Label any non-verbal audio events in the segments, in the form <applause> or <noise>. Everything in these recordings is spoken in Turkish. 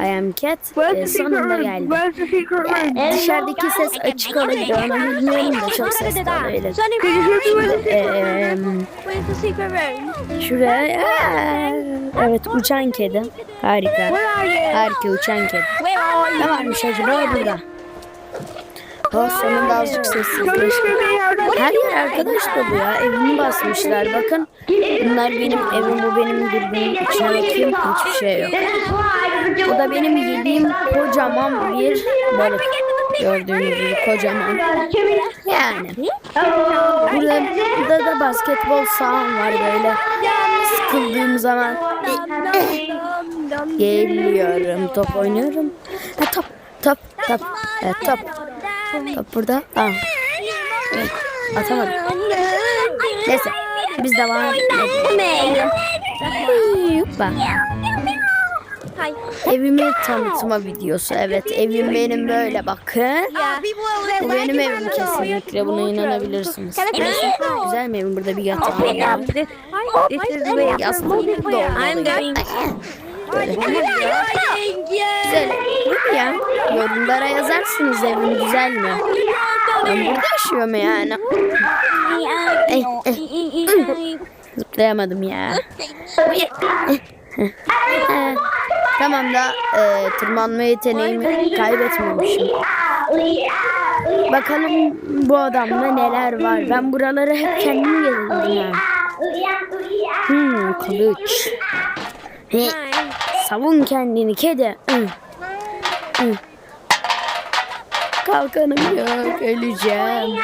I am cat. Ee, sonunda geldi. Where's the secret room? Ee, dışarıdaki ses açık olabilir ama bilmiyorum da çok sesli olabilir. Ee, is? Where's the secret room? şuraya. Aa, Evet uçan kedi. Harika. Harika uçan kedi. Ne varmış acaba burada? Oh sonunda azıcık sessizleşti. Her yer arkadaş dolu ya. Evimi basmışlar. Bakın. Bunlar benim evim. Bu benim dürbünün içine bakayım. Hiçbir şey yok. Bu da benim yediğim kocaman bir balık. Gördüğünüz gibi kocaman. Yani. Burada, da basketbol saham var böyle. Sıkıldığım zaman geliyorum. Top oynuyorum. Ha, top, top, top. Evet, top. Top burada. Aa, evet, atamadım. Neyse. Biz devam edelim. Hoppa. Evimin tanıtma videosu. Evet evim benim böyle bakın. Bu benim evim kesinlikle. Buna inanabilirsiniz. Güzel mi evim? Burada bir yatağım var. Yastık going. Böyle. Güzel. Değil mi ya? Yorumlara yazarsınız evim güzel mi? Ben burada yaşıyorum yani. Eh, eh. Zıplayamadım ya. Eh, tamam da e, tırmanma yeteneğimi kaybetmemişim. Bakalım bu adamda neler var. Ben buraları hep kendim gezdim ya. Hmm, kılıç. He, savun kendini kedi. Kalkanım yok, öleceğim.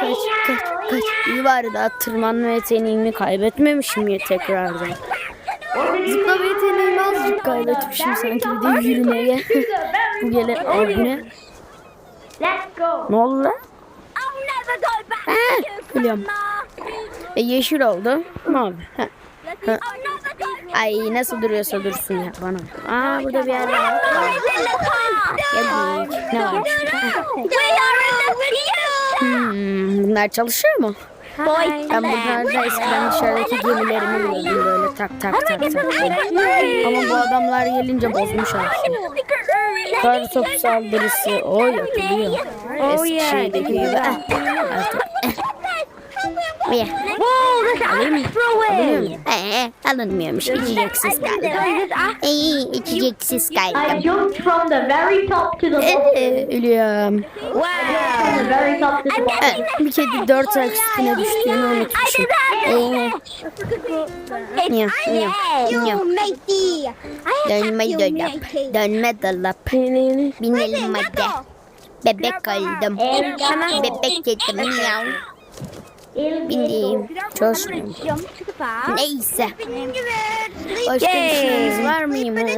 Kaç, kaç, kaç. İyi daha tırmanma yeteneğimi kaybetmemişim ya tekrardan. Zıplama yeteneğimi azıcık kaybetmişim sanki bir de yürümeye. <laughs> bu gele... Bu ne? Oldu lan? Ha, biliyorum. E, yeşil oldu. Mavi. Ha. Ha. Ay nasıl duruyorsa dursun ya bana. Aa burada bir yer var. Geldik. Ne var? Hmm, bunlar çalışıyor mu? Ben bunlarda eskiden dışarıdaki gemilerimi biliyordum böyle tak tak tak tak. Ama bu adamlar gelince bozmuş şeyi. Kar top saldırısı o yapılıyor. Eskişehir'deki gibi. Eh, artık. Eh. Bir. Alayım mı? Alınıyor mu? Ee, alınmıyormuş. İçeceksiz kaldım. İyi, içeceksiz I kaldım. jumped from the very top to the bottom. Ee, ölüyorum. From the very top to the bottom. Evet, bir kedi dört ayak üstüne düştüğünü unutmuşum. Ee. Dönme dolap, dönme dolap. Binelim hadi. Bebek oldum. Bebek dedim miyav. Bindim. Çalışmıyorum. Neyse. Başka bir şeyiniz var mıymış?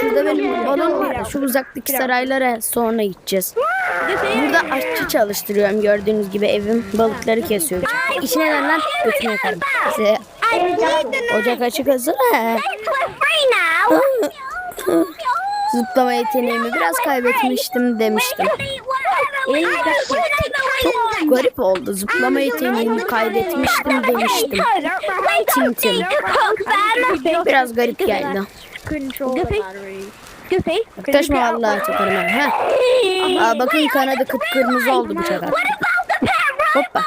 Şurada benim balon var. Şu uzaktaki saraylara sonra gideceğiz. Burada aşçı çalıştırıyorum gördüğünüz gibi evim balıkları kesiyor. İçine ver lan götüne yakarım. Size ocak açık hazır. ha. Zıplama yeteneğimi biraz kaybetmiştim demiştim. Çok garip oldu. Zıplama yeteneğimi kaybetmiştim demiştim. Tintin. Biraz garip geldi. Yaklaşma vallahi çakarım. Ha. Aa, bakın kanadı kıpkırmızı oldu bu çakar. Hoppa.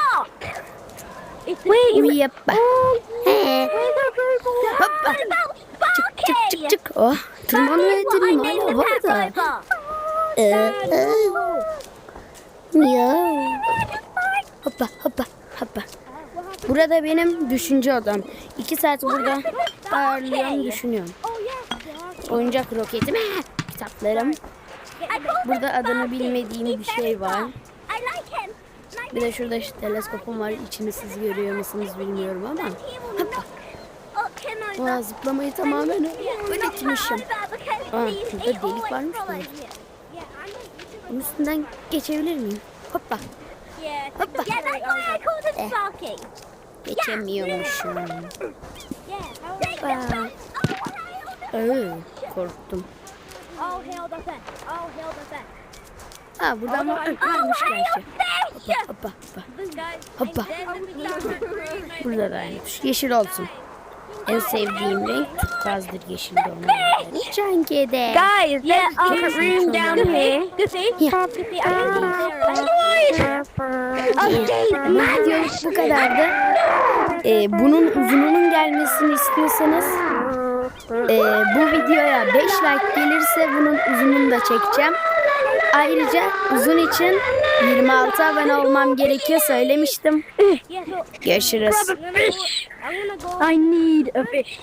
Yappa. He. Hoppa. Çık çık çık çık. Oh. Tırmanma yeteneğim hala var da. Ee, ee. Ya. Hoppa hoppa hoppa. Burada benim düşünce odam. İki saat burada ağırlıyorum düşünüyorum. Oyuncak roketim. <laughs> Kitaplarım. Burada adını bilmediğim bir şey var. Bir de şurada işte teleskopum var. İçini siz görüyor musunuz bilmiyorum ama. Hoppa. Aa, zıplamayı tamamen öğretmişim. Aa, burada delik varmış mı? Bunun üstünden geçebilir miyim? Hoppa. Hoppa. Geçemiyormuşum. Hoppa. Ee, korktum. Ha buradan var, varmış gerçi. Hoppa hoppa hoppa. Hoppa. Burada da aynı tuş. Yeşil olsun. En sevdiğim renk turkuazdır yeşil de ona göre. Cankede. Guys, there's a room down here. Ya. Videomuz bu kadardı. Ee, bunun uzununun gelmesini istiyorsanız ee, bu videoya 5 like gelirse bunun uzununu da çekeceğim. Ayrıca uzun için 26 abone olmam gerekiyor söylemiştim. Görüşürüz. I need a fish.